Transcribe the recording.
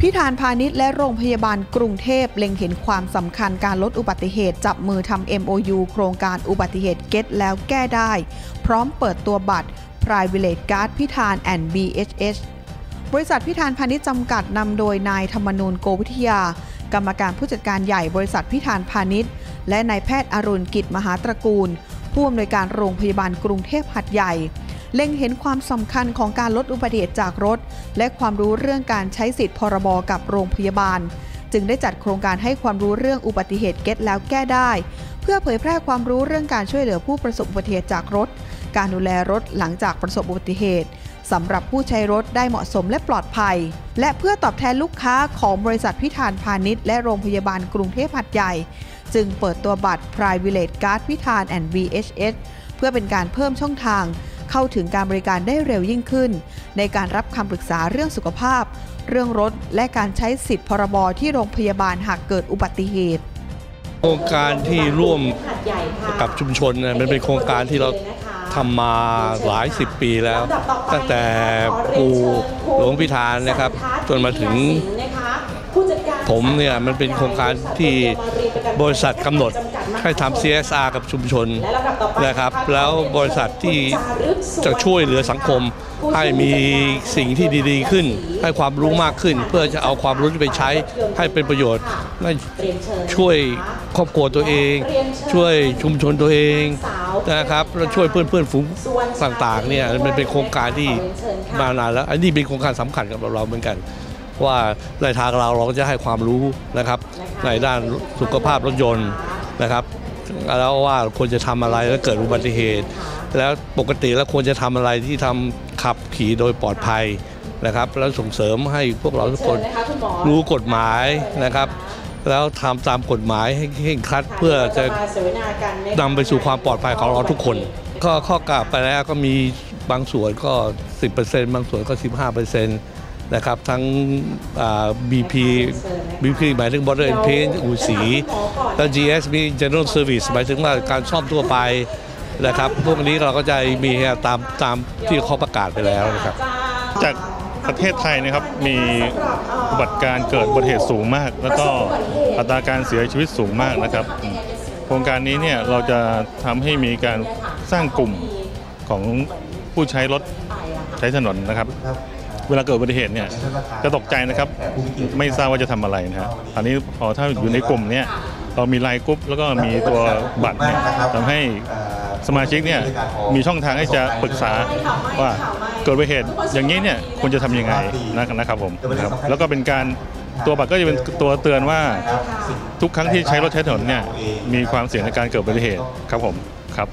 พิธานพาณิชย์และโรงพยาบาลกรุงเทพเล็งเห็นความสำคัญการลดอุบัติเหตุจับมือทำ MOU โครงการอุบัติเหตุเก็ตแล้วแก้ได้ พร้อมเปิดตัวบัตร Private Card พิธาน and BHH บริษัทพิธานพาณิชย์จำกัดนำโดยนายธรรมนูญโกวิทยา กรรมการผู้จัดการใหญ่บริษัทพิธานพาณิชย์ และนายแพทย์อรุณกิจมหาตระกูล ผู้อำนวยการโรงพยาบาลกรุงเทพหัดใหญ่ เล็งเห็นความสำคัญของการลดอุบัติเหตุจากรถ และความรู้เรื่องการใช้สิทธิ์พรบกับโรงพยาบาล จึงได้จัดโครงการให้ความรู้เรื่องอุบัติเหตุเก็ตแล้วแก้ได้ เพื่อเผยแพร่ความรู้เรื่องการช่วยเหลือผู้ประสบอุบัติเหตุจากรถ การดูแลรถหลังจากประสบอุบัติเหตุสำหรับผู้ใช้รถได้เหมาะสมและปลอดภัย และเพื่อตอบแทนลูกค้าของบริษัทพิธานพาณิชย์และโรงพยาบาลกรุงเทพหัดใหญ่ จึงเปิดตัวบัตร Private Card พิธาน and VHS เพื่อเป็นการเพิ่มช่องทาง เข้าถึงการบริการได้เร็วยิ่งขึ้น ในการรับคำปรึกษาเรื่องสุขภาพ เรื่องรถ และการใช้สิทธิพรบที่โรงพยาบาลหากเกิดอุบัติเหตุ โครงการที่ร่วมกับชุมชนเนี่ยมันเป็นโครงการที่เราทำมาหลายสิบปีแล้ว ตั้งแต่ปูหลวงพิธานนะครับ จนมาถึงผมเนี่ยมันเป็นโครงการที่บริษัทกำหนด ให้ทำ CSR กับชุมชนนะครับ แล้วบริษัทที่จะช่วยเหลือสังคม ให้มีสิ่งที่ดีๆขึ้น ให้ความรู้มากขึ้น เพื่อจะเอาความรู้ที่ไปใช้ให้เป็นประโยชน์ให้ช่วยครอบครัวตัวเอง ช่วยชุมชนตัวเองนะครับแล้วช่วยเพื่อนเพื่อนๆฝูงต่างๆเนี่ยมันเป็นโครงการที่มานานแล้วอันนี้เป็นโครงการสำคัญกับเราเหมือนกัน ว่าในทางเราเราก็จะให้ความรู้นะครับ ในด้านสุขภาพรถยนต์ นะครับแล้วว่าควรจะทำอะไรแล้วเกิดอุบัติเหตุ แล้วปกติแล้วควรจะทำอะไรที่ทำขับขี่โดยปลอดภัยนะครับ แล้วส่งเสริมให้พวกเราทุกคนรู้กฎหมายนะครับ แล้วทำตามกฎหมายให้เคร่งครัดเพื่อจะนำไปสู่ความปลอดภัยของเราทุกคน ก็ข้อกล่าวไปแล้วก็มีบางส่วนก็ 10%บางส่วนก็ 15% นะครับทั้ง BP BP หมายถึง Border and Paint อู่สีแล้ว GS มี General Service หมายถึงว่าการซ่อมทั่วไปนะครับพวกนี้เราก็จะมีตามตามที่เขาประกาศไปแล้วนะครับ จากประเทศไทยนะครับมีอุบัติการเกิดอุบัติเหตุสูงมาก แล้วก็อัตราการเสียชีวิตสูงมากนะครับ โครงการนี้เนี่ยเราจะทำให้มีการสร้างกลุ่มของผู้ใช้รถใช้ถนนนะครับ เวลาเกิดอุบัติเหตุเนี่ยจะตกใจนะครับไม่ทราบว่าจะทำอะไรนะฮะอันนี้พอถ้าอยู่ในกลุ่มเนี่ยเรามีไลน์กรุ๊ปแล้วก็มีตัวบัตรเนี่ยทำให้สมาชิกเนี่ยมีช่องทางให้จะปรึกษาว่าเกิดอุบัติเหตุอย่างนี้เนี่ยควรจะทำยังไงนะครับผมครับแล้วก็เป็นการตัวบัตรก็จะเป็นตัวเตือนว่าทุกครั้งที่ใช้รถใช้ถนนเนี่ยมีความเสี่ยงในการเกิดอุบัติเหตุครับผมครับ